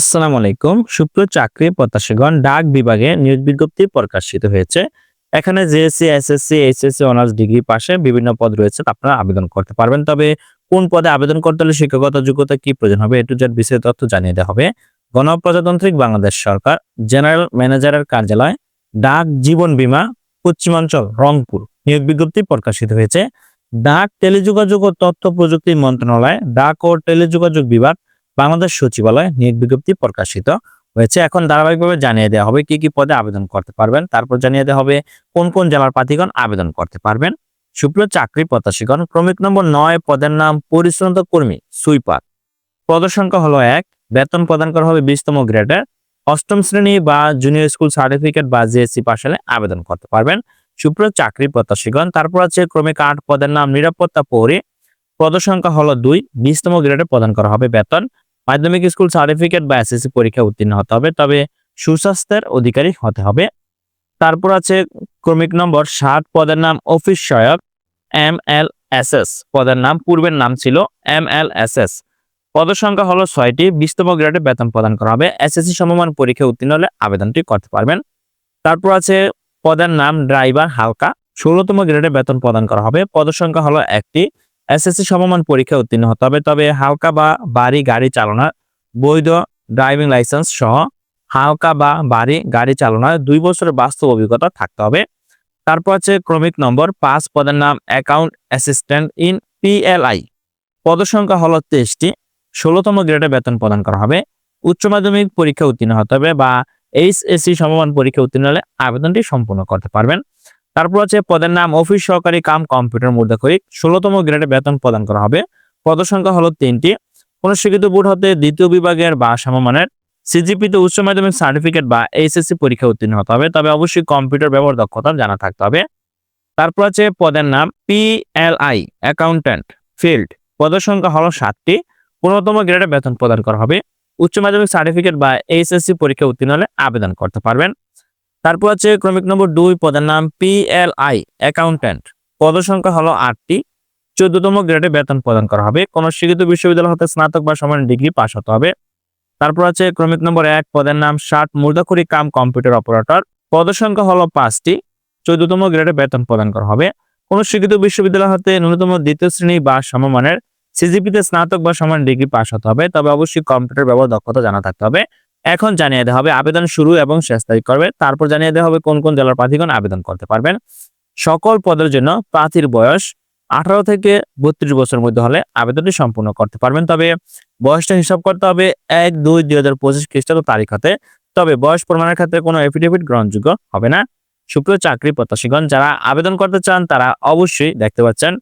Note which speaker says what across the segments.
Speaker 1: আসসালামু আলাইকুম। শুক্র চাকরি প্রত্যাশীগণ, ডাক বিভাগে নিয়োগ বিজ্ঞপ্তি প্রকাশিত হয়েছে। এখানে JSC SSC HSC honours degree পাশে বিভিন্ন পদ রয়েছে আপনারা আবেদন করতে পারবেন। তবে কোন পদে আবেদন করতে হলে শিক্ষকতা যোগ্যতা কি প্রয়োজন হবে এটু জেড বিস্তারিত তথ্য জানিয়ে দেওয়া হবে। গণপ্রজাতান্ত্রিক বাংলাদেশ সরকার, জেনারেল ম্যানেজারের কার্যালয়, ডাক জীবন বীমা, পশ্চিমাঞ্চল, রংপুর। নিয়োগ বিজ্ঞপ্তি প্রকাশিত হয়েছে। ডাক, টেলিযোগাযোগ ও তথ্য প্রযুক্তি মন্ত্রণালয়, ডাক ও টেলিযোগাযোগ বিভাগ বাংলাদেশ সচিবালয় নিয়োগ বিজ্ঞপ্তি প্রকাশিত হয়েছে। এখন ধারাবাহিকভাবে জানিয়ে দেওয়া হবে কি কি পদে আবেদন করতে পারবেন। তারপর জানিয়ে দেওয়া হবে কোন কোন জেলার প্রার্থীগণ আবেদন করতে পারবেন। সুপ্রিয় চাকরি প্রত্যাশীগণ, ক্রমিক নম্বর নয় পদের নাম পরিশ্রন্ত কর্মী, সুইপার। পদ সংখ্যা হলো এক, বেতন প্রদান করা হবে বিশতম গ্রেডের অষ্টম শ্রেণি বা জুনিয়র স্কুল সার্টিফিকেট বা জিএসসি পাশ হলে আবেদন করতে পারবেন। সুপ্রিয় চাকরি প্রত্যাশীগণ, তারপর আছে ক্রমিক আট পদের নাম নিরাপত্তা পৌরী। পদ হলো দুই, বিশতম গ্রেডে প্রদান করা হবে বেতন। মাধ্যমিক স্কুল সার্টিফিকেট বা এসএসসি পরীক্ষা উত্তীর্ণ হতে হবে, তবে সুস্বাস্থ্যের অধিকারী হতে হবে। তারপর আছে ক্রমিক নম্বর ষাট, পদের নাম অফিস সহায়ক, এম এল এস এস, পদের নাম পূর্বের নাম ছিল এম এল এস এস। পদের সংখ্যা হলো ছয়টি, বিশতম গ্রেডে বেতন প্রদান করা হবে এসএসসি সমমান পরীক্ষা উত্তীর্ণ হলে আবেদনটি করতে পারবেন। তারপর আছে পদের নাম ড্রাইভার হালকা, ষোলোতম গ্রেডে বেতন প্রদান করা হবে পদের সংখ্যা হলো একটি এসএসসি সমমান পরীক্ষা উত্তীর্ণ হতে হবে। তবে হালকা বা বাড়ি গাড়ি চালানোর বৈধ ড্রাইভিং লাইসেন্স সহ হালকা বা বাড়ি গাড়ি চালানোর দুই বছরের বাস্তব অভিজ্ঞতা থাকতে হবে। তারপর আছে ক্রমিক নম্বর পাঁচ, পদের নাম অ্যাকাউন্ট অ্যাসিস্ট্যান্ট ইন পিএলআই পদসংখ্যা হল তেইশটি, ষোলোতম গ্রেডে বেতন প্রদান করা হবে। উচ্চ মাধ্যমিক পরীক্ষা উত্তীর্ণ হতে হবে বা এইচ এইচএসসি সমমান পরীক্ষা উত্তীর্ণ হলে আবেদনটি সম্পূর্ণ করতে পারবেন। তারপর আছে পদের নাম অফিস সহকারী কাম কম্পিউটার মুদ্রাক্ষরিক ষোলোতম গ্রেডে বেতন প্রদান করা হবে। পদ সংখ্যা হলো তিনটি। কোন শিক্ষিত বোর্ড হতে দ্বিতীয় বিভাগের বা সমমানের। সিজিপিতে উচ্চ মাধ্যমিক সার্টিফিকেট বা এইচএসসি পরীক্ষা উত্তীর্ণ হতে হবে। তবে অবশ্যই কম্পিউটার ব্যবহার দক্ষতা জানা থাকতে হবে। তারপর আছে পদের নাম পিএলআই, অ্যাকাউন্ট্যান্ট, ফিল্ড। পদের সংখ্যা হলো সাতটি। পনেরোতম গ্রেডে বেতন প্রদান করা হবে। উচ্চ মাধ্যমিক সার্টিফিকেট বা এইচএসসি পরীক্ষা উত্তীর্ণ হলে আবেদন করতে পারবেন। তারপর আছে ক্রমিক নম্বর দুই পদের নাম পিএলআই অ্যাকাউন্ট্যান্ট পদ সংখ্যা হলো আটটি। চোদ্দতম গ্রেডে বেতন প্রদান করা হবে। কোন শিক্ষিত বিশ্ববিদ্যালয় হতে স্নাতক বা সমান ডিগ্রি পাশ হতে হবে। তারপর আছে ক্রমিক নম্বর এক পদের নাম ষাট মূর্ধাক্ষরী কাম কম্পিউটার অপারেটর। পদ সংখ্যা হলো পাঁচটি। চোদ্দতম গ্রেডে বেতন প্রদান করা হবে। কোন শিক্ষিত বিশ্ববিদ্যালয় হতে ন্যূনতম দ্বিতীয় শ্রেণি বা সমমানের সিজিপিতে স্নাতক বা সমান ডিগ্রি পাশ হতে হবে। তবে অবশ্যই কম্পিউটার ব্যবহার দক্ষতা জানা থাকতে হবে। এখন জানিয়ে দেওয়া হবে আবেদন শুরু এবং শেষ তারিখ করবে। তারপর জানিয়ে দেওয়া হবে কোন কোন জেলার প্রার্থীগণ আবেদন করতে পারবেন। সকল পদের জন্য প্রার্থীর বয়স আঠারো থেকে বত্রিশ বছরের মধ্যে হলে আবেদনটি সম্পূর্ণ করতে পারবেন। তবে বয়সটা হিসাব করতে হবে এক দুই দুই হাজার পঁচিশ খ্রিস্টাব্দ তারিখ হতে। তবে বয়স প্রমাণের ক্ষেত্রে কোনো এফিডেভিট গ্রহণযোগ্য হবে না। সুপ্রিয় চাকরি প্রত্যাশীগণ, যারা আবেদন করতে চান, তারা অবশ্যই দেখতে পাচ্ছেন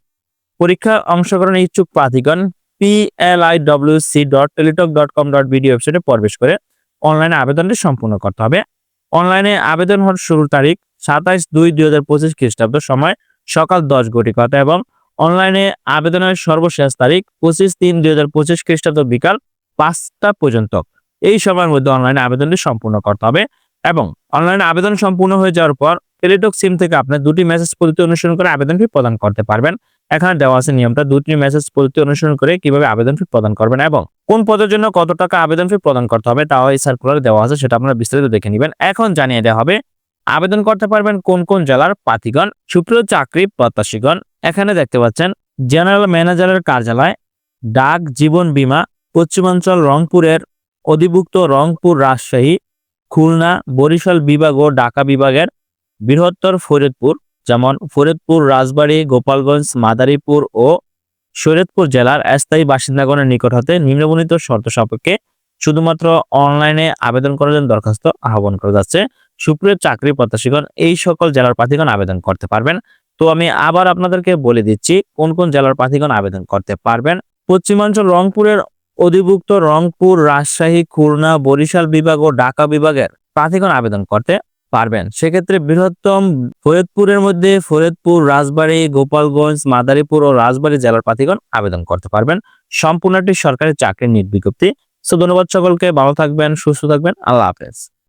Speaker 1: পরীক্ষা অংশগ্রহণের ইচ্ছুক প্রার্থীগণ PLIWC dot Teletalk dot com dot BD ওয়েবসাইটে প্রবেশ করে অনলাইনে আবেদনটি সম্পূর্ণ করতে হবে। অনলাইনে আবেদন হওয়ার শুরুর তারিখ সাতাইশ দুই দুই হাজার পঁচিশ খ্রিস্টাব্দ সময় সকাল দশ ঘটিকাতে এবং অনলাইনে আবেদনের সর্বশেষ তারিখ পঁচিশ তিন দুই হাজার পঁচিশ খ্রিস্টাব্দ বিকাল পাঁচটা পর্যন্ত। এই সময়ের মধ্যে অনলাইনে আবেদনটি সম্পূর্ণ করতে হবে এবং অনলাইনে আবেদন সম্পূর্ণ হয়ে যাওয়ার পর টেলিটক সিম থেকে আপনি দুটি মেসেজ পদ্ধতি অনুসরণ করে আবেদনটি প্রদান করতে পারবেন। এখানে দেওয়া আছে নিয়মটা দুটি মেসেজ পদ্ধতি অনুসরণ করে কীভাবে আবেদন ফি প্রদান করবেন এবং কোন পদের জন্য কত টাকা আবেদন ফি প্রদান করতে হবে, তাও এই সার্কুলারে দেওয়া আছে, সেটা আপনারা বিস্তারিত দেখে নেবেন। এখন জানিয়ে দেওয়া হবে, আবেদন করতে পারবেন কোন কোন জেলার প্রার্থীগণ? সুপ্রিয় চাকরি প্রত্যাশীগণ, এখানে দেখতে পাচ্ছেন, জেনারেল ম্যানেজারের কার্যালয়, ডাক জীবন বীমা, পশ্চিমাঞ্চল রংপুরের অধিভুক্ত রংপুর রাজশাহী, খুলনা, বরিশাল বিভাগ ও ঢাকা বিভাগের বৃহত্তর ফরিদপুর। যেমন ফরিদপুর, রাজবাড়ী, গোপালগঞ্জ, মাদারীপুর ও শরীয়তপুর জেলার স্থায়ী বাসিন্দাগণের নিকট হতে নিম্নবর্ণিত শর্ত সাপেক্ষে শুধুমাত্র অনলাইনে আবেদন করার জন্য দরখাস্ত আহ্বান করা যাচ্ছে। সুপ্রিয় চাকরি প্রত্যাশীগণ, এই সকল জেলার প্রার্থীগণ আবেদন করতে পারবেন। তো আমি আবার আপনাদেরকে বলে দিচ্ছি, কোন কোন জেলার প্রার্থীগণ আবেদন করতে পারবেন? পশ্চিমাঞ্চল রংপুরের অধিভুক্ত রংপুর, রাজশাহী, খুলনা, বরিশাল বিভাগ ও ঢাকা বিভাগের প্রার্থীগণ আবেদন করতে পারবেন। সেক্ষেত্রে বৃহত্তম ফরিদপুরের মধ্যে ফরিদপুর, রাজবাড়ী, গোপালগঞ্জ, মাদারীপুর ও রাজবাড়ী জেলার প্রার্থীগণ আবেদন করতে পারবেন। সম্পূর্ণটি সরকারি চাকরির নির্বিজ্ঞপ্তি সো ধন্যবাদ সকলকে, ভালো থাকবেন, সুস্থ থাকবেন। আল্লাহ হাফেজ।